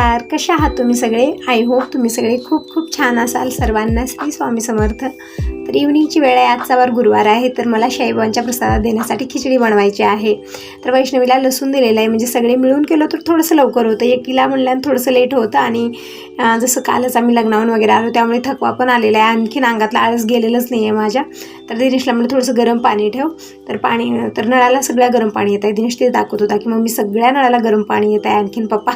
नमस्कार. कशा आहात तुम्ही सगळे? आय होप तुम्ही सगळे खूप खूप छान असाल. सर्वांना श्री स्वामी समर्थ. तर इव्हनिंगची वेळ आहे. आजचा वार गुरुवार आहे. तर मला शाईबाबांच्या प्रसादात देण्यासाठी खिचडी बनवायची आहे. तर वैष्णवीला लसूण दिलेलं आहे. म्हणजे सगळे मिळून केलं तर थोडंसं लवकर होतं. एकीला म्हणल्यानं थोडंसं लेट होतं आणि जसं कालच आम्ही लग्नाहून वगैरे आलो त्यामुळे थकवा पण आलेला आहे. आणखीन अंगातला आळस गेलेलंच नाही आहे माझ्या. तर दिनेशला म्हणलं थोडंसं गरम पाणी ठेव. तर पाणी तर नळाला सगळ्या गरम पाणी येत आहे. दिनेश ते दाखवत होता की मम्मी सगळ्या नळाला गरम पाणी येत आहे. आणखीन पप्पा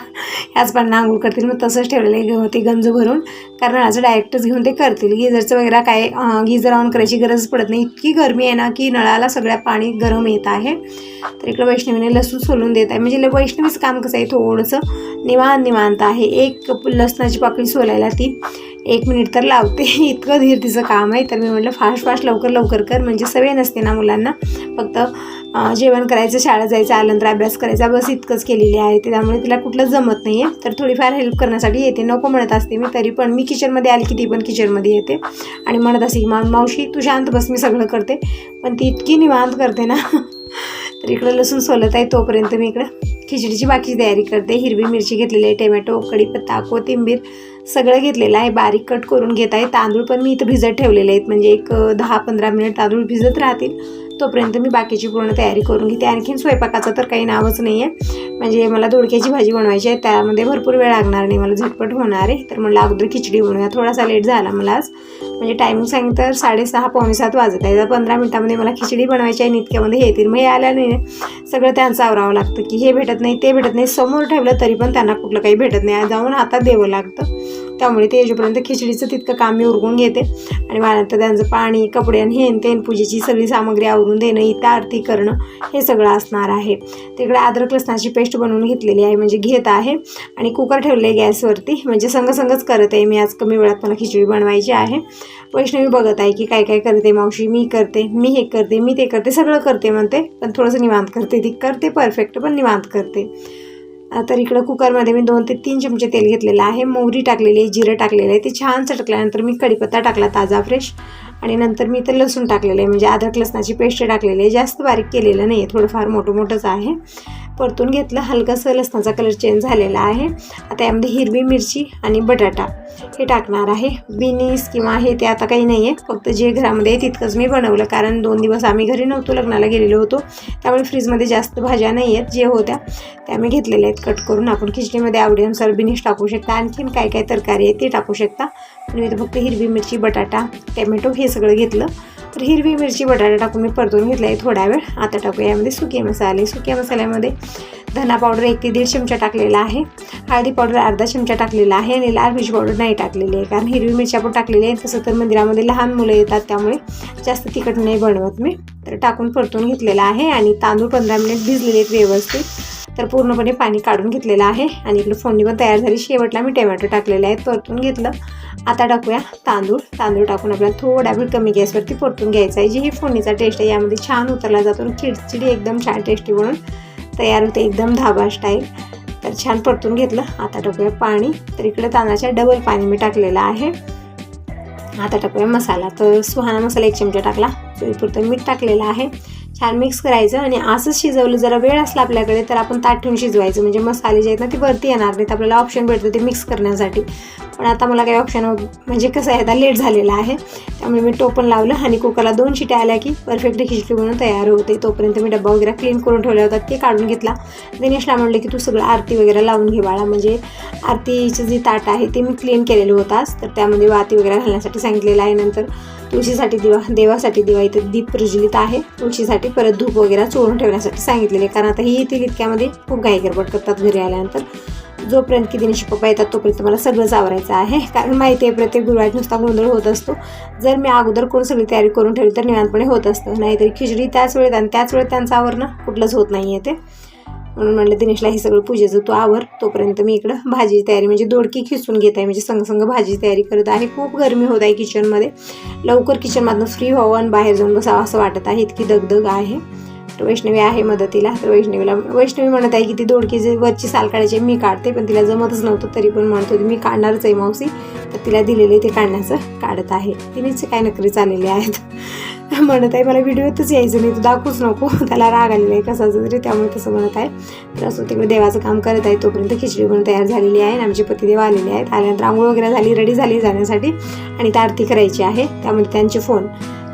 ह्याच पाण्यानं आंघोळ करतील. मग तसंच ठेवलेलं आहे ते गंज भरून. कारण नळाचं डायरेक्टच घेऊन ते करतील. गिझरचं वगैरे काय गिझर ऑन करायची गरज पडत नाही. इतकी गरमी आहे ना की नळाला सगळ्या पाणी गरम येत आहे. तर इकडं वैष्णवीने लसूण सोलून देत आहे. म्हणजे ल- वैष्णवीचं काम कसं आहे? थोडंसं निवांत निवांत आहे. एक लसणाची पाकळी सोलायला ती. एक मिनिट तर लावते. इतकं धीर तिचं काम आहे. तर मी म्हटलं फास्ट फास्ट लवकर लवकर कर. म्हणजे सवय नसते ना मुलांना. फक्त जेवण करायचं शाळा जायचं आल्यानंतर अभ्यास करायचा. बस इतकंच केलेली आहे. ते त्यामुळे तिला कुठलंच जमत नाही आहे तर थोडीफार हेल्प करण्यासाठी येते. नको म्हणत असते मी तरी पण. मी किचनमध्ये आली की ती पण किचनमध्ये येते. आणि म्हणत असते की मा मावशी तू शांत बस मी सगळं करते. पण ती इतकी निवांत करते ना. तर इकडं लसूण सोलत आहे तोपर्यंत मी इकडं खिचडीची बाकीची तयारी करते. हिरवी मिरची घेतलेली आहे टोमॅटो कढीपत्ता कोथिंबीर सगळं घेतलेलं आहे. बारीक कट करून घेत आहे. तांदूळ पण मी इथं भिजत ठेवलेले आहेत. म्हणजे एक दहा पंधरा मिनिट तांदूळ भिजत राहतील. तोपर्यंत मी बाकीची पूर्ण तयारी करून घेते. आणखीन स्वयंपाकाचं तर काही नावच नाही आहे म्हणजे मला दोडक्याची भाजी बनवायची आहे त्यामध्ये भरपूर वेळ लागणार नाही मला झटपट होणार आहे. तर म्हणलं अगोदर खिचडी बनवूया थोडासा लेट झाला मला आज. म्हणजे टायमिंग सांगितलं तर साडेसहा पावणे सात वाजत आहे. तर पंधरा मिनटामध्ये मला खिचडी बनवायची आहे नितक्यामध्ये इतक्यामध्ये हे येतील. मग हे नाही सगळं त्यांचं आवरावं लागतं की हे भेटत नाही ते भेटत नाही. समोर ठेवलं तरी पण त्यांना कुठलं काही भेटत नाही. जाऊन हातात द्यावं लागतं. त्यामुळे ते येऊपर्यंत खिचडीचं तितकं काम मी उरकून घेते. आणि माझ्यानंतर त्यांचं पाणी कपडे आणि हेन तेन पूजेची सगळी सामग्री आवरून देणं इथं आरती करणं हे सगळं असणार आहे. तिकडे अद्रक लसणाची पेस्ट बनवून घेतलेली आहे म्हणजे घेत आहे. आणि कुकर ठेवले गॅसवरती म्हणजे संगसंगच करत आहे मी. आज कमी वेळात मला खिचडी बनवायची आहे. वैष्णवी बघत आहे की काय काय करते मावशी मी करते मी हे करते मी ते करते सगळं करते म्हणते. पण थोडंसं निवांत करते ती करते परफेक्ट पण निवांत करते. तर इकडं कुकरमध्ये मी दोन ते तीन चमचे तेल घेतलेलं आहे. मोहरी टाकलेली आहे जिरं टाकलेलं आहे. ते छान चटकल्यानंतर मी कढीपत्ता टाकला ताजा फ्रेश आणि नंतर मी इथं लसूण टाकलेलं आहे. म्हणजे अद्रक लसणाची पेस्ट टाकलेली आहे. जास्त बारीक केलेलं नाही आहे थोडंफार मोठं मोठंच आहे. परतून घेतलं. हलकासं लसणाचा कलर चेंज झालेला आहे. आता यामध्ये हिरवी मिरची आणि बटाटा हे टाकणार आहे. बिनीस किंवा हे ते आता काही नाही आहे फक्त जे घरामध्ये आहे तितकंच मी बनवलं. कारण दोन दिवस आम्ही घरी नव्हतो लग्नाला गेलेलो होतो. त्यामुळे फ्रीजमध्ये जास्त भाज्या नाही आहेत जे होत्या त्या मी घेतलेल्या आहेत. कट करून आपण खिचडीमध्ये आवडीनुसार बिनीस टाकू शकता. आणखीन काय काय तरकारी आहे ते टाकू शकता. आणि मी इथं फक्त हिरवी मिरची बटाटा टॅमॅटो हे सगळं घेतलं. तर हिरवी मिरची बटाटा टाकून मी परतून घेतला आहे थोडा वेळ. आता टाकूया यामध्ये सुके मसाले. सुक्या मसाल्यामध्ये धना पावडर एक ते दीड चमचा टाकलेला आहे. हळदी पावडर अर्धा चमचा टाकलेला आहे आणि लाल मिरची पावडर नाही टाकलेली आहे. कारण हिरवी मिरची आपण टाकलेली आहे तसं तर मंदिरामध्ये लहान मुलं येतात त्यामुळे जास्त तिखट नाही बनवत मी. तर टाकून परतून घेतलेला आहे आणि तांदूळ पंधरा मिनिट भिजलेले आहेत व्यवस्थित. तर पूर्णपणे पाणी काढून घेतलेलं आहे आणि इकडे फोडणी पण तयार झाली. शेवटला मी टोमॅटो टाकलेले आहेत परतून घेतलं. आता टाकूया तांदूळ. तांदूळ टाकून आपल्याला थोडा वेळ कमी गॅसवरती परतून घ्यायचा आहे. जी ही फोडणीचा टेस्ट आहे यामध्ये छान उतरला जातो खिडचिडी एकदम छान टेस्टी बनून तयार होते. एकदम धाबा स्टाईल तर छान परतून घेतलं. आता टाकूया पाणी. तर इकडे तांदळाच्या डबल पाणी मी टाकलेलं आहे. आता टाकूया मसाला. तर सुहाना मसाला एक चमचा टाकला. चवीपुरतं मीठ टाकलेलं आहे. छान मिक्स करायचं आणि असंच शिजवलं जरा वेळ असला आपल्याकडे तर आपण ताट ठेवून शिजवायचं. म्हणजे मसाले जे आहेत ना ते वरती येणार नाहीत. आपल्याला ऑप्शन भेटतं ते मिक्स करण्यासाठी. पण आता मला काही ऑप्शन म्हणजे कसं आहे आता लेट झालेला आहे. त्यामुळे मी टोपण लावलं आणि कुकरला दोन शिट्या आल्या की परफेक्ट खिचडी बनवून तयार होते. तोपर्यंत मी डब्बा वगैरे क्लीन करून ठेवला होता ते काढून घेतला. दिनेशला म्हणले की तू सगळं आरती वगैरे लावून घे बाळा. म्हणजे आरतीचं जे ताट आहे ते मी क्लीन केलेलं होतास तर त्यामध्ये वाती वगैरे घालण्यासाठी सांगितलेलं आहे. नंतर तुळशीसाठी दिवा देवासाठी दिवा इथं दीप प्रज्वलित आहे. तुळशीसाठी परत धूप वगैरे चोरून ठेवण्यासाठी सांगितलेले कारण आता ही येतील इतक्यामध्ये खूप घाई गडबड करतात घरी आल्यानंतर. जोपर्यंत की दिनेश पप्पा येतात तोपर्यंत मला सगळंच आवरायचं आहे. कारण माहिती आहे प्रत्येक गुरुवार नुसता गोंधळ होत असतो. जर मी अगोदर कोण सगळी तयारी करून ठेवली तर निवांतपणे होत असतं. नाहीतरी खिचडी त्याच वेळेत आणि त्याच वेळेत त्यांचं आवरणं कुठलंच होत नाही आहे ते. म्हणून म्हणलं दिनेशला हे सगळं पूजेचं तो आवर. तोपर्यंत मी इकडं भाजीची तयारी म्हणजे दोडकी खिसून घेत आहे. म्हणजे संग संग भाजीची तयारी करत आहे. खूप गरमी होत आहे किचनमध्ये लवकर किचनमधनं फ्री व्हावं आणि बाहेर जाऊन बसावं असं वाटत आहे. इतकी दगदग आहे. तर वैष्णवी आहे मदतीला. तर वैष्णवीला वैष्णवी म्हणत आहे की ती दोडकीची वरची साल काढायची मी काढते पण तिला जमतच नव्हतं तरी पण म्हणत होती मी काढणारच आहे मावशी. तर तिला दिलेले ते काढण्याचं काढत आहे. तिनेच काय नकरी चाललेले आहेत. म्हणत आहे मला व्हिडिओतच यायचं नाही तू दाखवूच नको. त्याला राग आलेला आहे कसाचं तरी त्यामुळे तसं म्हणत आहे. तर असं तिकडे देवाचं काम करत आहे तोपर्यंत खिचडी पण तयार झालेली आहे आणि आमचे पतिदेव आलेले आहेत. आल्यानंतर आंघोळ वगैरे झाली रेडी झाली जाण्यासाठी आणि ती आरती करायची आहे. त्यामध्ये त्यांचे फोन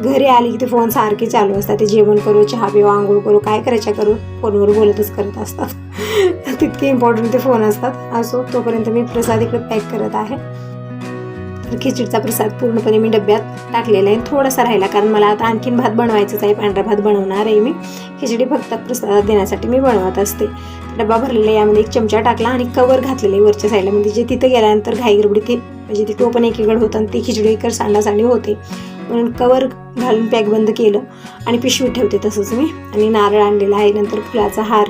घरी आली की ते फोन सारखे चालू असतात. ते जेवण करू चहा पिऊ आंघोळ करू काय करायच्या करू? फोनवर बोलतच करत असतात. तितके इम्पॉर्टंट ते फोन असतात. असो तोपर्यंत मी प्रसाद इकडे पॅक करत आहे. तर खिचडीचा प्रसाद पूर्णपणे मी डब्यात टाकलेला आहे. थोडासा राहिला कारण मला आता आणखीन भात बनवायचाच आहे. पांढरा भात बनवणार आहे मी. खिचडी फक्त प्रसादात देण्यासाठी मी बनवत असते. डबा भरलेला आहे. यामध्ये एक चमचा टाकला आणि कवर घातलेलं आहे वरच्या साईडला म्हणजे जे तिथं गेल्यानंतर घाईगडबडी ते म्हणजे ती टोपण एकीकडे होतं आणि ती खिचडी इकडे सांडासांडी होते. म्हणून कवर घालून पॅक बंद केलं आणि पिशवी ठेवते तसंच मी. आणि नारळ आणलेला आहे नंतर फुलाचा हार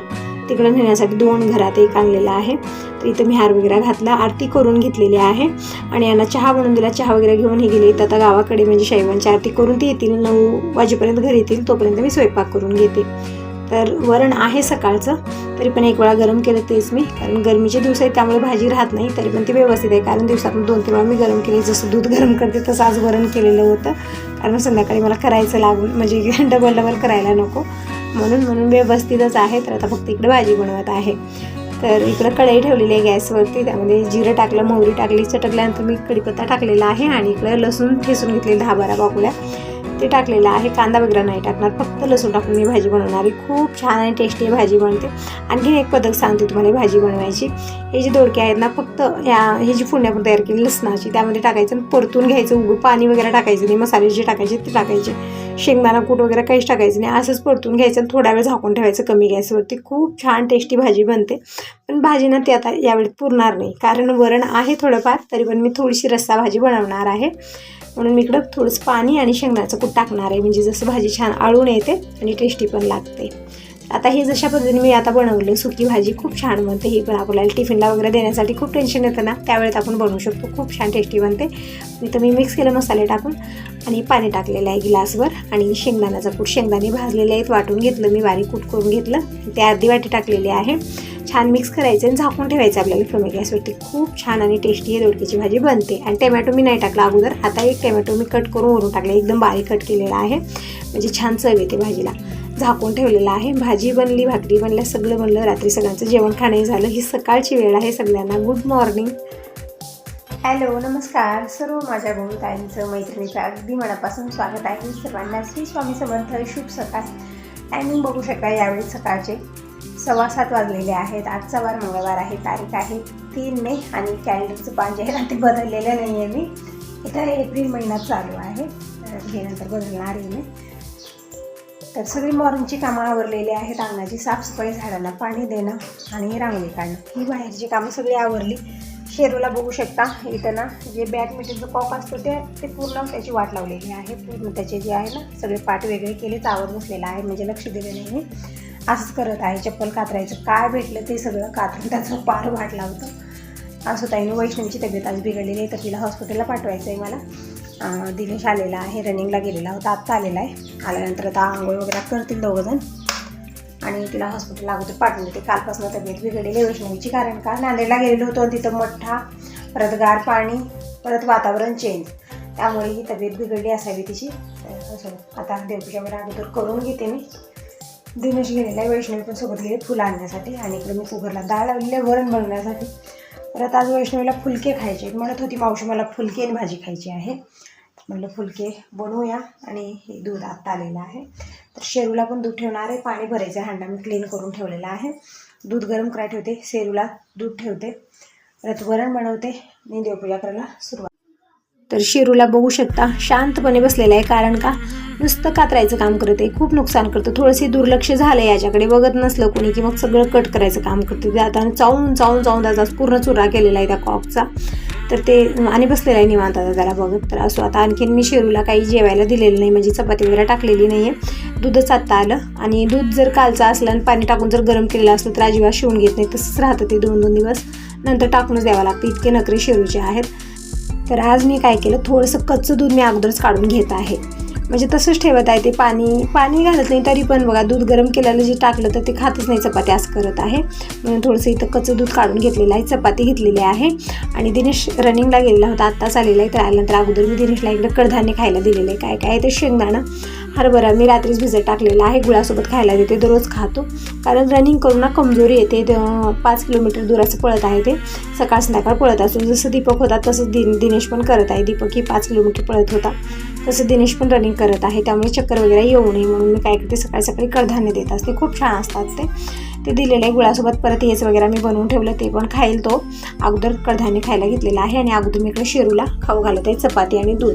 तिकडं नेण्यासाठी दोन घरात एक आणलेला आहे. तर इथं मी हार वगैरे घातला आरती करून घेतलेली आहे. आणि यांना चहा बनवून दिला चहा वगैरे घेऊन हे गेले. तर आता गावाकडे म्हणजे शैवांची आरती करून ते येतील नऊ वाजेपर्यंत घरी येतील तोपर्यंत मी स्वयंपाक करून घेते. तर वरण आहे सकाळचं तरी पण एक वेळा गरम केलं तेच मी. कारण गरमीचे दिवस आहेत त्यामुळे भाजी राहत नाही तरी पण ती व्यवस्थित आहे. कारण दिवसातून दोन तीन वेळा मी गरम केली. जसं दूध गरम करते तसं आज वरण केलेलं होतं. कारण संध्याकाळी मला करायचं लागून म्हणजे डबल डबल करायला नको. म्हणून म्हणून व्यवस्थितच आहे. तर आता फक्त इकडे भाजी बनवत आहे. तर इकडं कढई ठेवलेली आहे गॅसवरती. त्यामध्ये जिरं टाकलं मोहरी टाकली चटकल्यानंतर मी कढीपत्ता टाकलेला आहे. आणि इकडं लसूण ठेसून घेतले दहा बारा बाकुल्या ते टाकलेलं आहे. कांदा वगैरे नाही टाकणार. फक्त लसूण टाकून मी भाजी बनवणार. आहे खूप छान आणि टेस्टी भाजी बनते. आणखीन एक पद्धत सांगते तुम्हाला भाजी बनवायची. हे जे दोडके आहेत ना फक्त या हे जी फोडणी आपण तयार केली लसणाची त्यामध्ये टाकायचं आणि परतून घ्यायचं. उगं पाणी वगैरे टाकायचं नाही. मसाले जे टाकायचे ते टाकायचे. शेंगदाणा कूट वगैरे काहीच टाकायचं नाही. असंच परतून घ्यायचं आणि थोडा वेळ झाकून ठेवायचं कमी गॅसवरती. खूप छान टेस्टी भाजी बनते. पण भाजी ना ती आता यावेळी पुरणार नाही. कारण वरण आहे थोडंफार तरी पण मी थोडीशी रस्सा भाजी बनवणार आहे. म्हणून मी इकडं थोडंसं पाणी आणि शेंगदाण्याचं कूट टाकणार आहे. म्हणजे जसं भाजी छान आळून येते आणि टेस्टी पण लागते. आता हे जशा पद्धतीने मी आता बनवलं सुकी भाजी खूप छान बनते ही पण आपल्याला टिफिनला वगैरे देण्यासाठी खूप टेन्शन येतं ना त्यावेळेत आपण बनवू शकतो खूप छान टेस्टी बनते. इथं मी मिक्स केलं मसाले टाकून आणि पाणी टाकलेलं आहे गिलासवर आणि शेंगदाण्याचा कूट शेंगदाणे भाजलेले आहेत वाटून घेतलं मी बारीक कूट करून घेतलं ते अर्धी वाटी टाकलेली आहे. छान मिक्स करायचं आणि झाकून ठेवायचं आपल्याला कमी गॅसवरती. खूप छान आणि टेस्टी ही दोडक्याची भाजी बनते. आणि टमॅटो मी नाही टाकला अगोदर आता एक टमॅटो मी कट करून वरून टाकले एकदम बारीक कट केलेला आहे. म्हणजे छान चव येते भाजीला. झाकून ठेवलेलं आहे. भाजी बनली भाकरी बनल्या सगळं बनलं रात्री सगळ्यांचं जेवण खाणंही झालं. ही सकाळची वेळ आहे सगळ्यांना. गुड मॉर्निंग हॅलो नमस्कार. सर्व माझ्या भाऊ ताईंचं मैत्रिणीचं अगदी मनापासून स्वागत आहे. सर्वांना श्री स्वामी समर्थ शुभ सकाळ. टायमिंग बघू शकता यावेळी सकाळचे सव्वा सात वाजलेले आहेत. आजचा वार मंगळवार आहे. तारीख आहे तीन मे आणि कॅलेंडरचं पान जे आहे ना ते बदललेलं नाही आहे मी. इथं एप्रिल महिना चालू आहे. हे नंतर बदलणार आहे मी. तर सगळी मॉर्निंगची कामं आवरलेली आहेत. अंगणाची साफसफाई झाडांना पाणी देणं आणि रांगोळी काढणं. ही बाहेरची कामं सगळी आवरली. शेरूला बघू शकता इथं ना जे बॅडमिंटनचं कॉक असतो ते ते पूर्ण त्याची वाट लावलेली आहे. पूर्ण त्याचे जे आहे ना सगळे पाठ वेगळे केलेच आवर बसलेला आहे. म्हणजे लक्ष दिलं नाही. मी असंच करत आहे. चप्पल कातरायचं. काय भेटलं ते सगळं कातरून त्याचं पार वाट लावतं. असं ताईने वैष्णवीची तब्येत आज बिघडलेली आहे तर तिला हॉस्पिटलला पाठवायचं आहे मला. दिनेश आलेला आहे रनिंगला गेलेला होता आत्ता आलेला आहे. आल्यानंतर आता आंघोळ वगैरे करतील दोघंजण. आणि तिला हॉस्पिटलला अगोदर पाठवून देते कालपासून तब्येत बिघडलेली वैष्णवीची. कारण का? नांदेडला गेलेलो होतो आणि तिथं मठ्ठा परत गार पाणी परत वातावरण चेंज त्यामुळे ही तब्येत बिघडली असावी तिची. असं आता देवपूजा वगैरे अगोदर करून घेते मी. दिनेश गेलेला आहे वैष्णवी पण सोबत गेले फुलं आणण्यासाठी. आणि इकडे मी कुकरला डाळ लावलेली आहे वरण बनवण्यासाठी. परत आज वैष्णवीला फुलके खायचे म्हणत होती मावशी मला फुलके आणि भाजी खायची आहे. म्हणलं फुलके बनवूया आणि हे दूध आत्ता आलेलं आहे. तर शेरूला पण दूध ठेवणार आहे. पाणी भरायचं आहे. हांडा मी क्लीन करून ठेवलेला आहे. दूध गरम करायला ठेवते. शेरूला दूध ठेवते. परत वरण बनवते. मी देवपूजा करायला सुरुवात तर शेरूला बघू शकता. शांतपणे बसलेला आहे कारण का? नुसतं कातरायचं काम करते खूप नुकसान करतं थोडंसे दुर्लक्ष झालं याच्याकडे. बघत नसलं कोणी की मग सगळं कट करायचं काम करते ते आता चावून चावून चावून त्याचा पूर्ण चुरा केलेला आहे त्या कॉकचा तर ते आणि बसलेला आहे निवांत त्याला बघत. तर असो आता आणखीन मी शेरूला काही जेवायला दिलेलं नाही. म्हणजे चपाती वगैरे टाकलेली नाही आहे दूधच आत्ता आलं. आणि दूध जर कालचं असलं आणि पाणी टाकून जर गरम केलेलं असलं तर अजिबात शिवून घेत नाही. तसंच राहतं ते दोन दोन दिवस. नंतर टाकूनच द्यावं लागतं. इतके नकरे शेरूचे आहेत. तर आज मी काय केलं थोडंसं कच्चं दूध मी अगोदरच काढून घेत आहे. म्हणजे तसंच ठेवत आहे ते पाणी. पाणी घालत नाही तरी पण बघा दूध गरम केलेलं जे टाकलं तर ते खातच नाही चपाती असं करत आहे. म्हणून थोडंसं इथं कच्चं दूध काढून घेतलेलं आहे चपाती घेतलेली आहे. आणि दिनेश रनिंगला गेलेला होता आत्ताच आलेला आहे तर आल्यानंतर अगोदर मी दिनेशला इकडे कडधान्य खायला दिलेलं आहे. काय काय आहे ते शेंगदाणा. हरभरा मी रात्रीच भिजत टाकलेला आहे. गुळासोबत खायला देते दररोज खातो. कारण रनिंग करून ना कमजोरी येते. पाच किलोमीटर दुराचं पळत आहे ते. सकाळ संध्याकाळ पळत असतो जसं दीपक होता तसंच दि दिनेश पण करत आहे. दीपक ही पाच किलोमीटर पळत होता. तसं दिनेश पण रनिंग करत आहे. त्यामुळे चक्कर वगैरे येऊ नये म्हणून मी काय करते सकाळी सकाळी कडधान्य देत असते. खूप छान असतात ते. ते दिलेलं आहे गुळासोबत. परत हेच वगैरे मी बनवून ठेवलं ते पण खाईल तो. अगोदर कडधान्य खायला घेतलेला आहे आणि अगोदर मी इकडे शेरूला खाऊ घालत आहे चपाती आणि दूध.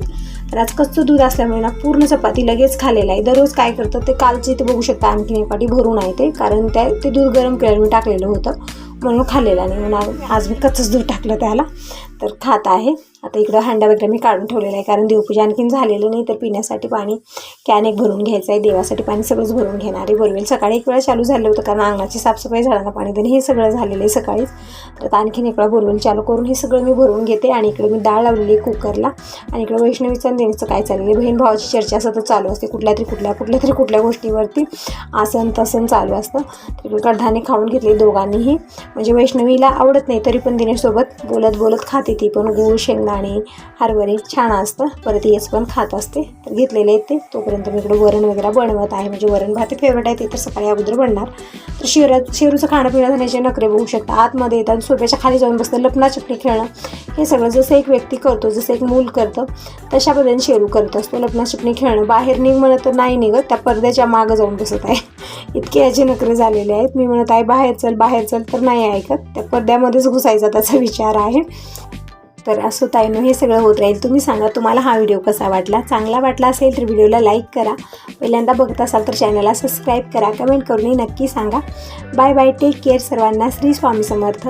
तर आज कच्चं दूध असल्यामुळे ना पूर्ण चपाती लगेच खालेलं आहे. दररोज काय करतं ते कालचे ते बघू शकता आणखी एक पाठी भरून आहे ते. कारण त्या ते दूध गरम केल्यावर मी टाकलेलं होतं म्हणून खाल्लेलं नाही. म्हणून आज मी कच्चंच दूध टाकलं त्याला. तर खात आहे. आता इकडं हांडा वगैरे मी काढून ठेवलेला आहे कारण देवपूजा आणखीन झालेलं नाही तर पिण्यासाठी पाणी कॅन एक भरून घ्यायचं आहे देवासाठी पाणी सगळंच भरून घेणार आहे. बोरवेल सकाळी एक वेळा चालू झालं होतं कारण अंगणाची साफसफाई झाडांना पाणी देणं हे सगळं झालेलं आहे सकाळीच. तर आता आणखीन एक वेळा बोरवेल चालू करून हे सगळं मी भरून घेते आणि इकडे मी डाळ लावलेली आहे कुकरला. आणि इकडे वैष्णवीचं आणि काय चाललेलं आहे? बहीण भावाची चर्चा सतत चालू असते कुठल्या तरी कुठल्या कुठल्या तरी कुठल्या गोष्टीवरती आसन तसन चालू असतं. तिकडे कडधान्य खाऊन घेतले दोघांनीही. म्हणजे वैष्णवीला आवडत नाही तरी पण दिनेशसोबत बोलत बोलत खाते ती पण गूळ शेंगदाणे आणि हरभरे छान असतं. परत येस पण खात असते. तर घेतलेले आहेत ते. तोपर्यंत मी इकडं वरण वगैरे बनवत आहे. म्हणजे वरण भात फेवरेट आहे ते तर सकाळी अगोदर बनणार. तर शिवरा शेरूचं खाणं पिणं झाल्याचे नखरे बघू शकता. आतमध्ये येतात सोप्याच्या खाली जाऊन बसतं लपना चटणी खेळणं. हे सगळं जसं एक व्यक्ती करतो जसं एक मूल करतं तशा पद्धतीने शेरू करत असतो. लपना चटणी खेळणं. बाहेर निघ म्हणत तर नाही निघत. त्या पडद्याच्या मागं जाऊन बसत आहे. इतके याचे नखरे झालेले आहेत. मी म्हणत आहे बाहेर चल बाहेर चल. तर नाही ऐकत. त्या पडद्यामध्येच घुसायचा त्याचा विचार आहे. तर असं ताईनो हे सगळं होत राहील. तुम्ही सांगा तुम्हाला हा व्हिडिओ कसा वाटला? चांगला वाटला असेल तर व्हिडिओला लाईक करा. पहिल्यांदा बघत असाल तर चॅनलला सबस्क्राईब करा. कमेंट करूनही नक्की सांगा. बाय बाय टेक केअर सर्वांना. श्री स्वामी समर्थ.